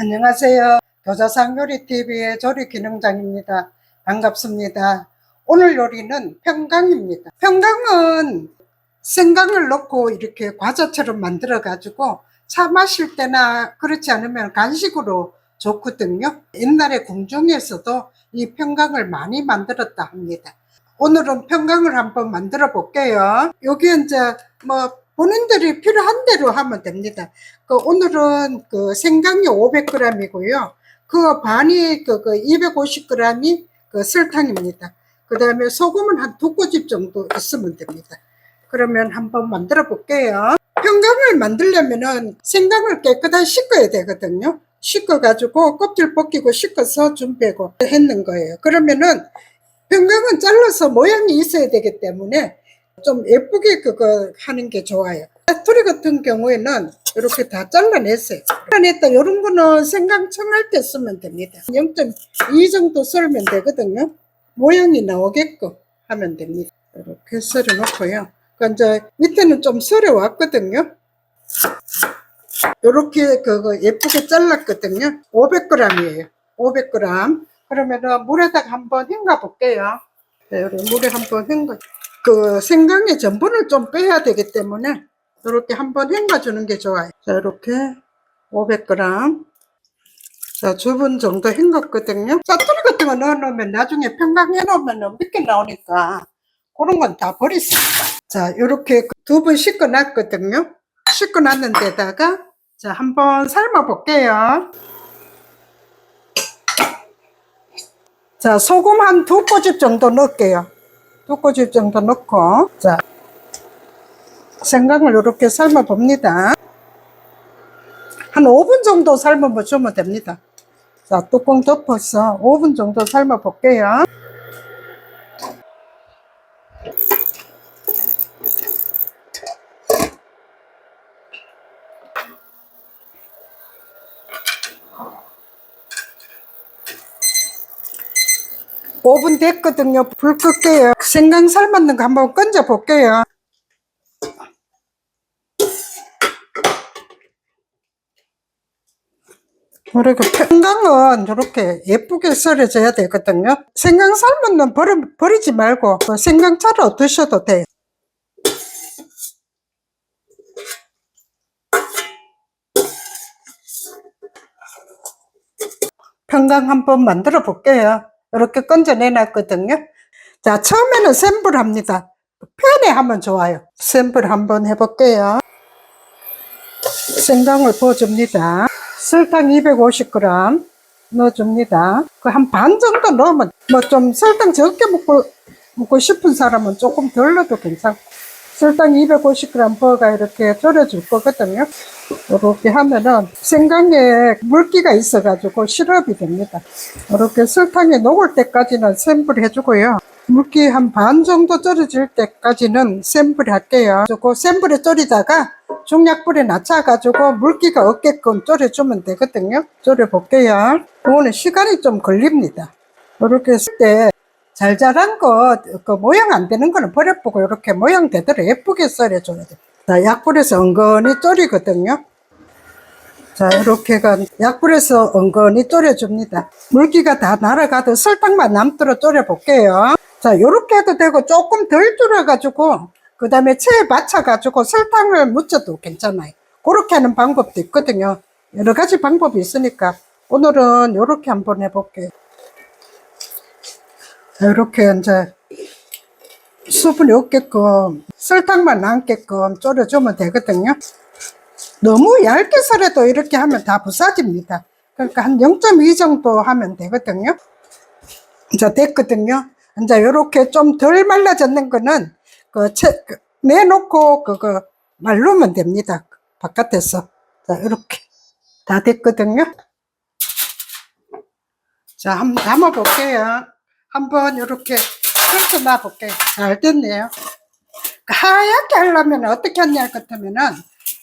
안녕하세요. 교자상 요리TV의 조리 기능장입니다. 반갑습니다. 오늘 요리는 평강입니다. 평강은 생강을 넣고 이렇게 과자처럼 만들어 가지고 차 마실 때나 그렇지 않으면 간식으로 좋거든요. 옛날에 궁중에서도 이 평강을 많이 만들었다 합니다. 오늘은 평강을 한번 만들어 볼게요. 여기 이제 뭐 본인들이 필요한 대로 하면 됩니다. 그 오늘은 그 생강이 500g이고요. 그 반이 그, 그 250g이 그 설탕입니다. 그 다음에 소금은 한 두 꼬집 정도 있으면 됩니다. 그러면 한번 만들어 볼게요. 평강을 만들려면은 생강을 깨끗하게 씻어야 되거든요. 씻어가지고 껍질 벗기고 씻어서 준비하고 했는 거예요. 그러면은 평강은 잘라서 모양이 있어야 되기 때문에 좀 예쁘게 그거 하는 게 좋아요. 사투리 같은 경우에는 이렇게 다 잘라냈어요. 잘라냈다 이런 거는 생강 청할 때 쓰면 됩니다. 0.2 정도 썰면 되거든요. 모양이 나오게끔 하면 됩니다. 이렇게 썰어 놓고요. 그 이제 밑에는 좀 썰어 왔거든요. 이렇게 그거 예쁘게 잘랐거든요. 500g이에요. 500g. 그러면은 물에다가 한번 헹궈 볼게요. 네, 물에 한번 헹궈. 그 생강의 전분을 좀 빼야 되기 때문에 이렇게 한번 헹궈 주는 게 좋아요. 자, 이렇게 500g. 자, 주분 정도 헹궜거든요. 짜투리 같은 거 넣어 놓으면 나중에 평강해 놓으면 늦게 나오니까 그런 건 다 버리십니다. 자, 이렇게 두번 씻어 놨거든요. 씻어 놨는 데다가 자, 한번 삶아 볼게요. 자, 소금 한 두 꼬집 정도 넣을게요. 두 꼬집 정도 넣고, 자, 생강을 이렇게 삶아 봅니다. 한 5분 정도 삶아 주면 됩니다. 자, 뚜껑 덮어서 5분 정도 삶아 볼게요. 오분 됐거든요. 불 끌게요. 생강 삶았는 거 한번 건져 볼게요. 그리고 평강은 이렇게 예쁘게 썰어져야 되거든요. 생강 삶은 버리, 버리지 말고 그 생강 차로 드셔도 돼요. 평강 한번 만들어 볼게요. 이렇게 건져내 놨거든요. 자, 처음에는 센불 합니다. 편에 하면 좋아요. 센불 한번 해볼게요. 생강을 부어줍니다. 설탕 250g 넣어줍니다. 그 한 반 정도 넣으면 뭐 좀 설탕 적게 먹고 먹고 싶은 사람은 조금 덜 넣어도 괜찮고 설탕 250g 부어가 이렇게 졸여줄 거거든요. 이렇게 하면은 생강에 물기가 있어가지고 시럽이 됩니다. 이렇게 설탕이 녹을 때까지는 센불 해주고요. 물기 한 반 정도 졸여질 때까지는 센불 할게요. 그센 불에 졸이다가 중약불에 낮춰가지고 물기가 없게끔 졸여주면 되거든요. 졸여볼게요. 이거는 시간이 좀 걸립니다. 이렇게 했을 때 잘 자란 거, 그 모양 안 되는 거는 버려보고 이렇게 모양 되도록 예쁘게 썰어줘야 돼. 자, 약불에서 은근히 졸이거든요. 자, 이렇게가 약불에서 은근히 졸여줍니다. 물기가 다 날아가도 설탕만 남도록 졸여볼게요. 자, 요렇게 해도 되고 조금 덜 졸여가지고 그 다음에 체에 받쳐가지고 설탕을 묻혀도 괜찮아요. 그렇게 하는 방법도 있거든요. 여러 가지 방법이 있으니까 오늘은 요렇게 한번 해볼게요. 이렇게 이제 수분이 없게끔 설탕만 남게끔 졸여주면 되거든요. 너무 얇게 썰어도 이렇게 하면 다 부서집니다. 그러니까 한 0.2 정도 하면 되거든요. 이제 됐거든요. 이제 이렇게 좀 덜 말라졌는 거는 그 채, 그 내놓고 그거 말르면 됩니다. 바깥에서. 자, 이렇게 다 됐거든요. 자, 한번 담아 볼게요. 한번 이렇게 펼쳐 놔 볼게요. 잘 됐네요. 하얗게 하려면 어떻게 하냐 같으면은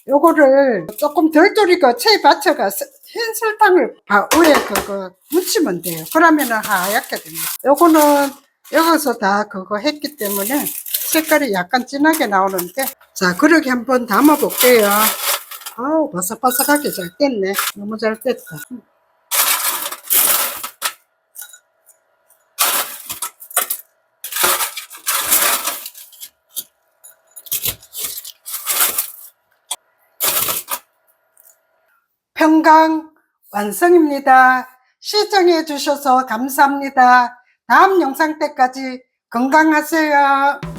요거를 조금 덜 졸이고 체에 받쳐가 흰 설탕을 바- 위에 그거 묻히면 돼요. 그러면은 하얗게 됩니다. 요거는 여기서 다 그거 했기 때문에 색깔이 약간 진하게 나오는데 자 그렇게 한번 담아 볼게요. 아우, 바삭바삭하게 잘 뗐네. 너무 잘 뗐다. 평강 완성입니다. 시청해 주셔서 감사합니다. 다음 영상 때까지 건강하세요.